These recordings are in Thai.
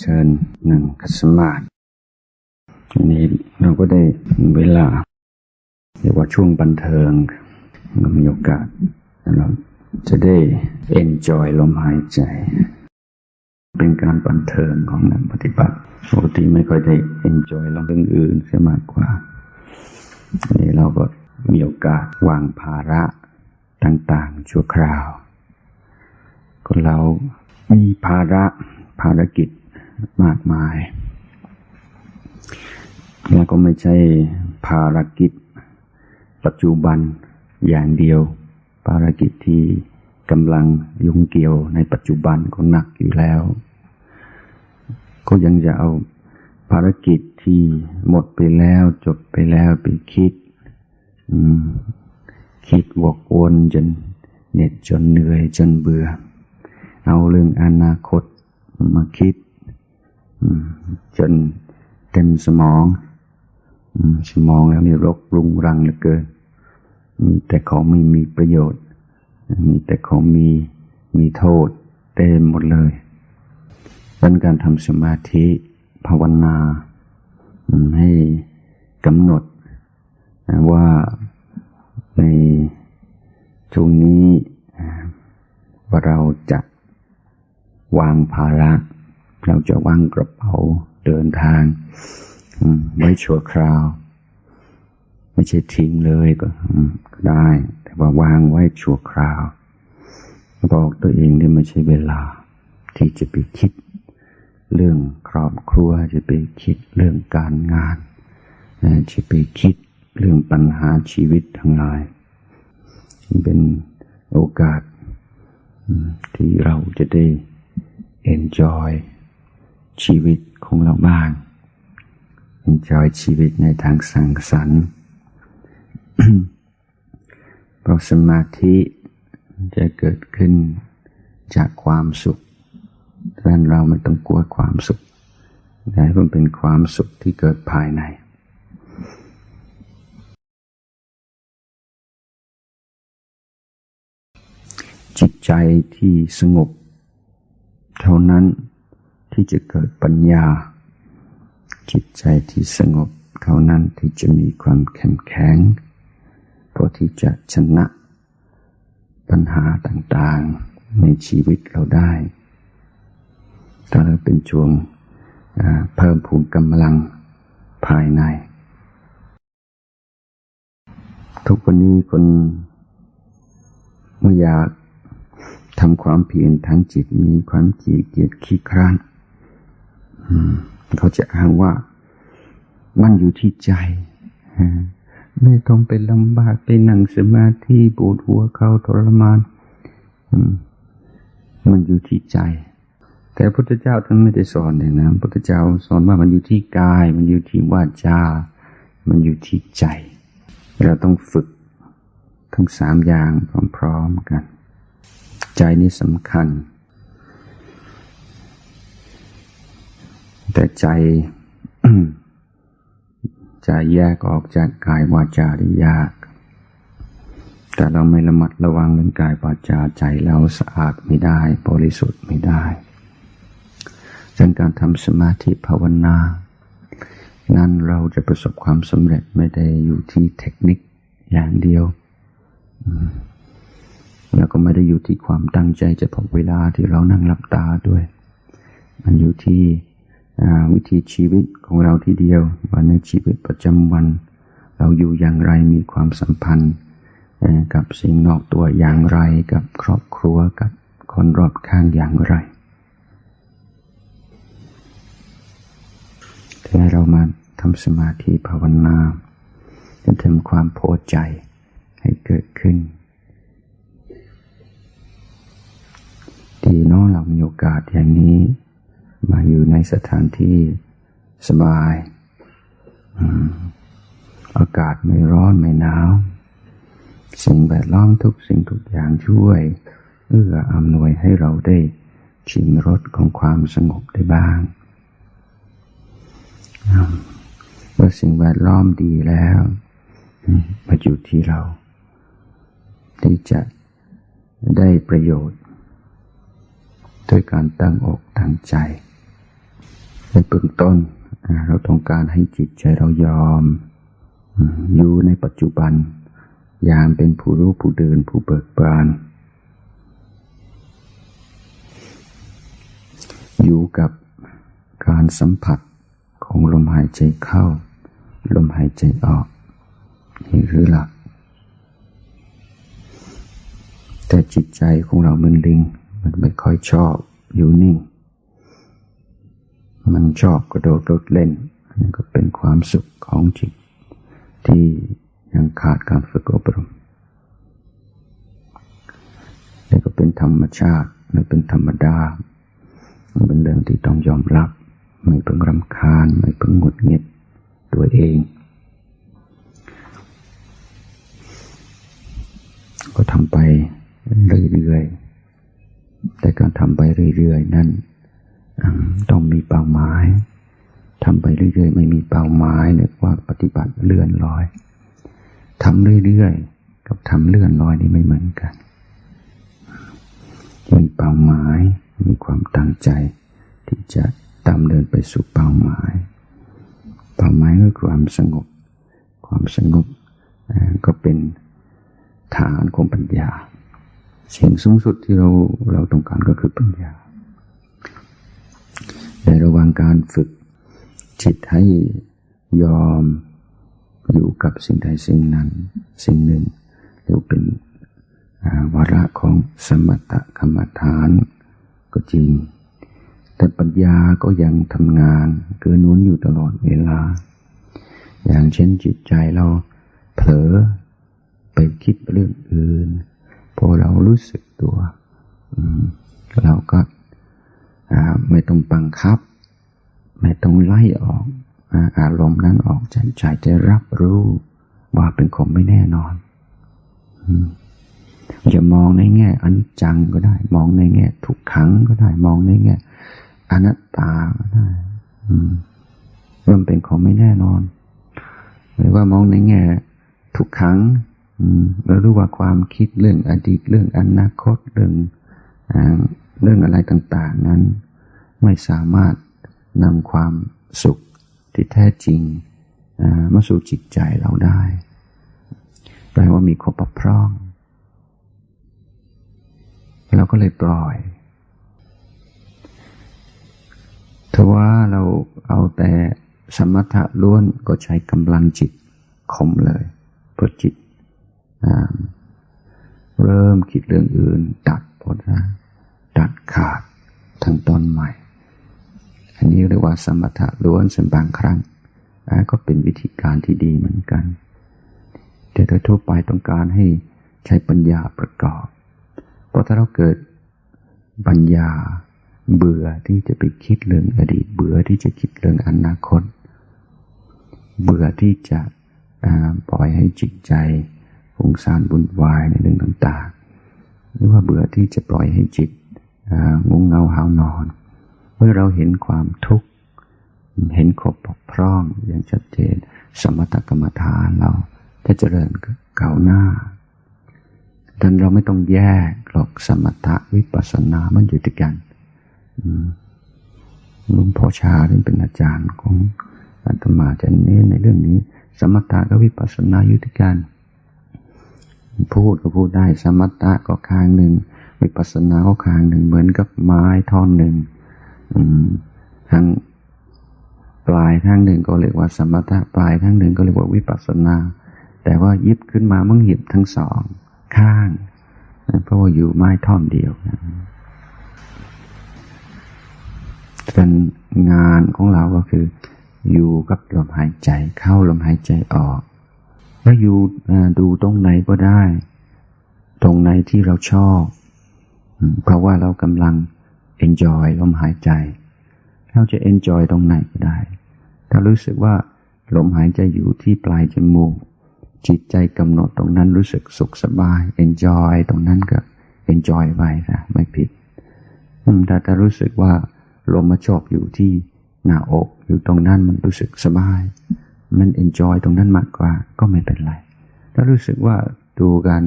เชิญหนึ่งคัสมาธิวันนี้เราก็ได้เวลาเรียกว่าช่วงบันเทิงเรามีโอกาสเราจะได้ enjoy ลมหายใจ เป็นการบันเทิงของนักปฏิบัติปกติไม่ค่อยได้ enjoy ลมเรื่องอื่นเสียมากกว่าวันนี้เราก็มีโอกาสวางภาระต่างๆชั่วคราว คนเรามีภาระภารกิจ มากมาย แล้วก็ไม่ใช่ภารกิจ ปัจจุบันอย่างเดียว ภารกิจที่กำลังยุ่งเกี่ยวในปัจจุบันก็หนักอยู่แล้ว ก็ยังจะเอาภารกิจที่หมดไปแล้วจบไปแล้วไปคิดคิดวกวนจนเหน็ดจนเหนื่อยจนเบื่อ เอาเรื่องอนาคตมาคิด จนเต็มสมองสมองแล้วนี่รกรุงรังเหลือเกิน มีแต่ของไม่มีประโยชน์ มีแต่ของมีมีโทษ เต็มหมดเลยเป็นการทำสมาธิภาวนาให้กำหนดว่าในช่วงนี้ว่าเราจะวางภาระ เราจะวางกระเป๋า เดินทางไว้ชั่วคราว ไม่ใช่ทิ้งเลยก็ได้ แต่ว่าวางไว้ชั่วคราว บอกตัวเองนี่ไม่ใช่เวลา ที่จะไปคิด เรื่องครอบครัวจะไปคิดเรื่องการงานจะไปคิดเรื่องปัญหาชีวิตทั้งหลาย เป็นโอกาสที่เราจะได้ enjoy ชีวิตของเราบ้าง enjoy ชีวิตในทางสังสรรค์เพราะสมาธิจะเกิดขึ้นจากความสุขดังนั้นเราไม่ต้องกลัวความสุขแต่มันเป็นความสุขที่เกิดภายในจิตใจที่สงบ เท่านั้น ที่จะเกิดปัญญา จิตใจที่สงบเท่านั้นที่จะมีความเข้มแข็งพอที่จะชนะปัญหาต่างๆในชีวิตเราได้ตอนนั้นเป็นช่วงเพิ่มพูนกำลังภายใน ทุกวันนี้คนเมื่ออยากทำความเพียรทั้งจิตมีความขี้เกียจขี้คร้าน เขาจะอ้างว่ามันอยู่ที่ใจ ไม่ต้องไปลำบากไปนั่งสมาธิปวดหัวเข้าทรมาน มันอยู่ที่ใจ แต่พระพุทธเจ้าท่านไม่ได้สอนเลยนะพุทธเจ้าสอนว่ามันอยู่ที่กาย มันอยู่ที่วาจา มันอยู่ที่ใจ เราต้องฝึกทั้งสามอย่างพร้อมๆกัน ใจนี่สำคัญ แต่ใจจะแยกออกจากกายวาจาได้ยาก แต่เราไม่ระมัดระวังเรื่องกายวาจาใจเราสะอาดไม่ได้ บริสุทธิ์ไม่ได้ดังการทำสมาธิภาวนา นั้นเราจะประสบความสำเร็จไม่ได้อยู่ที่เทคนิคอย่างเดียว แล้วก็ไม่ได้อยู่ที่ความตั้งใจจะพบเวลาที่เรานั่งหลับตาด้วย มันอยู่ที่ วิธีชีวิตของเราทีเดียวว่าในชีวิตประจำวัน เราอยู่อย่างไรมีความสัมพันธ์กับสิ่งนอกตัวอย่างไรกับครอบครัวกับคนรอบข้างอย่างไรให้เรามาทำสมาธิภาวนาจะทำความพอใจให้เกิดขึ้นดีน้องเรามีโอกาสอย่างนี้ มาอยู่ในสถานที่สบาย อากาศไม่ร้อนไม่หนาว สิ่งแวดล้อมทุกสิ่งทุกอย่างช่วย เอื้ออำนวยให้เราได้ชิมรสของความสงบได้บ้างเมื่อสิ่งแวดล้อมดีแล้วมาอยู่ที่เรา ที่จะได้ประโยชน์ ด้วยการตั้งอกตั้งใจ ในเบื้องต้นเราต้องการให้จิตใจเรายอม อยู่ในปัจจุบัน อย่างเป็นผู้รู้ผู้เดินผู้เบิกบานอยู่กับการสัมผัสของลมหายใจเข้า ลมหายใจออกนี่คือหลัก แต่จิตใจของเราเมือนลิง มันไม่ค่อยชอบอยู่นิ่ง มันชอบกระโดดรถเล่นนั่นก็เป็นความสุขของจิต ที่ยังขาดการฝึกอบรมนี่ก็เป็นธรรมชาติและเป็นธรรมดาเป็นเรื่องที่ต้องยอมรับ ไม่เพิ่งรำคาญ ไม่เพิ่งหงุดหงิดตัวเอง ก็ทำไปเรื่อยๆ แต่การทำไปเรื่อยๆ นั้น ต้องมีเป้าหมายทำไปเรื่อยๆ ไม่มีเป้าหมายเนี่ยว่าปฏิบัติเลื่อนลอยทำเรื่อยๆ กับทำเลื่อนลอยนี่ไม่เหมือนกัน มีเป้าหมายมีความตั้งใจ ที่จะตามเดินไปสู่เป้าหมาย เป้าหมายก็คือความสงบ ความสงบก็เป็นฐานของปัญญา สิ่งสูงสุดที่เราเราต้องการก็คือปัญญา ในระหว่างการฝึกจิตให้ยอมอยู่กับสิ่งใดสิ่งนั้น สิ่งหนึ่งเรียกเป็นวาระของสมถกรรมฐานก็จริง แต่ปัญญาก็ยังทำงานเกินนุ้นอยู่ตลอดเวลา อย่างเช่นจิตใจเราเผลอไปคิดเรื่องอื่น พอเรารู้สึกตัว เราก็ ไม่ต้องบังคับ ไม่ต้องไล่ออกอารมณ์นั้นออกจากใจจะรับรู้ว่าเป็นของไม่แน่นอนจะมองในแง่อนิจจังก็ได้ มองในแง่ทุกขังก็ได้มองในแง่อนัตตาก็ได้ว่ามันเป็นของไม่แน่นอน หรือว่ามองในแง่ทุกขังเรารู้ว่าความคิดเรื่องอดีตเรื่องอนาคตเรื่อง เรื่องอะไรต่างๆนั้น ไม่สามารถนำความสุขที่แท้จริงมาสู่จิตใจเราได้ แปลว่ามีครบพร่อง เราก็เลยปล่อยถ้าว่าเราเอาแต่สมถะล้วนก็ใช้กำลังจิตข่มเลยเพราะจิตเริ่มคิดเรื่องอื่นตัดพอนะ ตัดขาดทั้งต้นใหม่ อันนี้เรียกว่าสมถะล้วนส่วนบางครั้งก็เป็นวิธีการที่ดีเหมือนกัน แต่โดยทั่วไปต้องการให้ใช้ปัญญาประกอบ เพราะถ้าเราเกิดปัญญาเบื่อที่จะไปคิดเรื่องอดีต เบื่อที่จะคิดเรื่องอนาคต เบื่อที่จะปล่อยให้จิตใจฟุ้งซ่านบุญวายในเรื่องต่างๆ หรือว่าเบื่อที่จะปล่อยให้จิต งงเงาหานอน เมื่อเราเห็นความทุกข์ เห็นขบบกพร่องอย่างชัดเจน สมถกรรมฐานเราจะเจริญเก่าหน้าดังเราไม่ต้องแยกหรอกสมถะวิปัสสนามันอยู่ด้วยกันหลวงพ่อชาเป็นอาจารย์ของอาตมาจะเน้นในเรื่องนี้ สมถะกับวิปัสสนาอยู่ด้วยกัน พูดก็พูดได้ สมถะก็ข้างหนึ่ง วิปัสสนาก็ข้างหนึ่งเหมือนกับไม้ท่อนหนึ่งทางปลายทางหนึ่งก็เรียกว่าสมถะปลายทางหนึ่งก็เรียกว่าวิปัสสนา แต่ว่ายิบขึ้นมามั่งหยิบทั้งสองข้างเพราะว่าอยู่ไม้ท่อนเดียวเป็นงานของเราก็คือ อยู่กับลมหายใจเข้าลมหายใจออกแล้วอยู่ดูตรงไหนก็ได้ ตรงไหนที่เราชอบ เพราะว่าเรากำลัง enjoy ลมหายใจ เราจะ enjoy ตรงไหนก็ได้ ถ้ารู้สึกว่าลมหายใจอยู่ที่ปลายจมูก จิตใจกำหนดตรงนั้นรู้สึกสุขสบาย enjoy ตรงนั้นก็ enjoy ไปนะไม่ผิดแต่ถ้ารู้สึกว่าลมมาชอบอยู่ที่หน้าอกอยู่ตรงนั้นมันรู้สึกสบาย มัน enjoy ตรงนั้นมากกว่าก็ไม่เป็นไร ถ้ารู้สึกว่าดูการ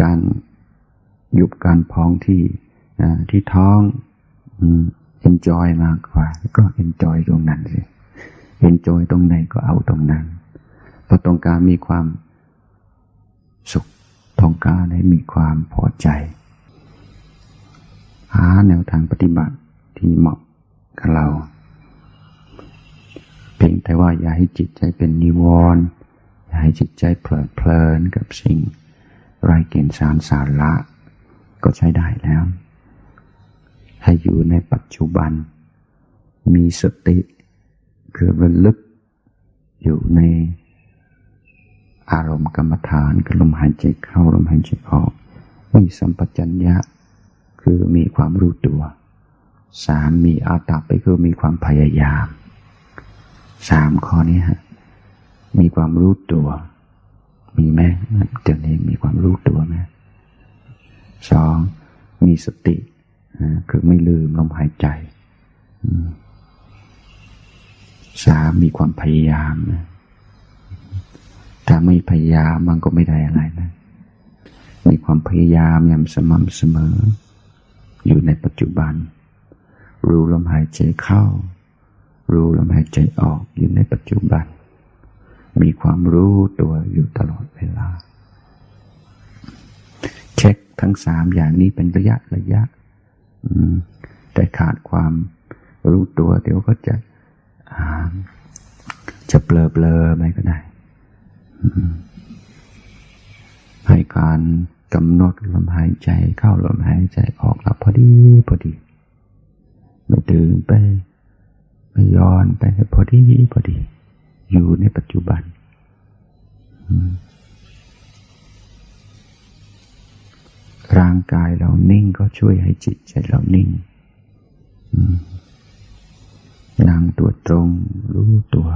การ ยุบการพองที่ที่ท้อง enjoy มากกว่า ก็ enjoy ตรงนั้นสิ enjoy ตรงไหนก็เอาตรงนั้นเพราะต้องการมีความสุขต้องการให้มีความพอใจ หาแนวทางปฏิบัติที่เหมาะกับเรา เพียงแต่ว่าอย่าให้จิตใจเป็นนิวรณ์อย่าให้จิตใจเพลิดเพลินกับสิ่งไร้เกณฑ์สารสาระ ก็ใช้ได้แล้ว ให้อยู่ในปัจจุบัน มีสติ คือระลึก อยู่ในอารมณ์กรรมฐานกับลมหายใจเข้าลมหายใจออก มีสัมปชัญญะ คือมีความรู้ตัวสามมีอาตาไปคือมีความพยายามสามข้อนี้ฮะมีความรู้ตัว มีไหมเดี๋ยวนี้มีความรู้ตัวไหม สองมีสติคือไม่ลืมลมหายใจสามมีความพยายามนะถ้าไม่พยายามมันก็ไม่ได้อะไรนะมีความพยายามอย่างสม่ำเสมอ อยู่ในปัจจุบัน รู้ลมหายใจเข้า รู้ลมหายใจออกอยู่ในปัจจุบัน มีความรู้ตัวอยู่ตลอดเวลา ทั้งสามอย่างนี้เป็นระยะระยะแต่ขาดความรู้ตัวเดี๋ยวก็จะจะเบลอเบลอไปก็ได้ ให้การกำหนดลมหายใจเข้าลมหายใจออกแล้วพอดีพอดี ไม่ดึงไป ไม่ย้อนไปพอดีพอดี อยู่ในปัจจุบัน ร่างกายเรานิ่งก็ช่วยให้จิตใจเรานิ่งนั่งตัวตรงรู้ตัว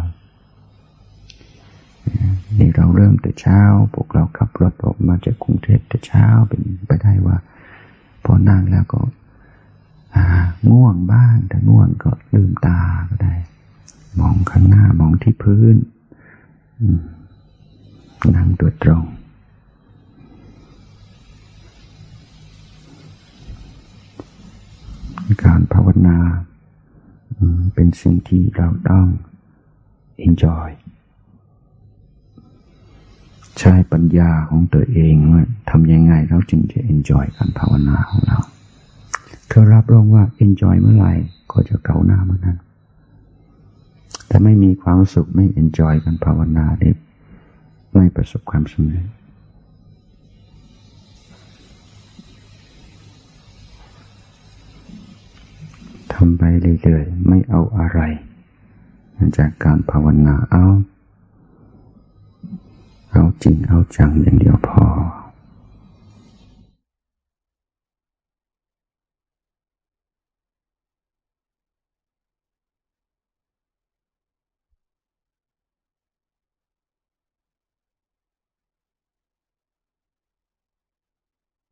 นี่เราเริ่มแต่เช้า พวกเราขับรถออกมาจากกรุงเทพแต่เช้าเป็นไปได้ว่า พอนั่งแล้วก็ง่วงบ้างถ้าง่วงก็ลืมตาก็ได้ มองข้างหน้ามองที่พื้นนั่งตัวตรง การภาวนา เป็นสิ่งที่เราต้อง enjoy ใช้ปัญญาของตัวเองว่าทำยังไงเราจึงจะ enjoy การภาวนาของเราเขารับรองว่า enjoy เมื่อไหร่ก็จะเก่าหน้าเมื่อนั้น แต่ไม่มีความสุขไม่ enjoy การภาวนาได้ไม่ประสบความสำเร็จำไปเรื่อยๆ ไม่เอาอะไร จากการภาวนาเอา เอาจริงเอาจังอย่างเดียวพอ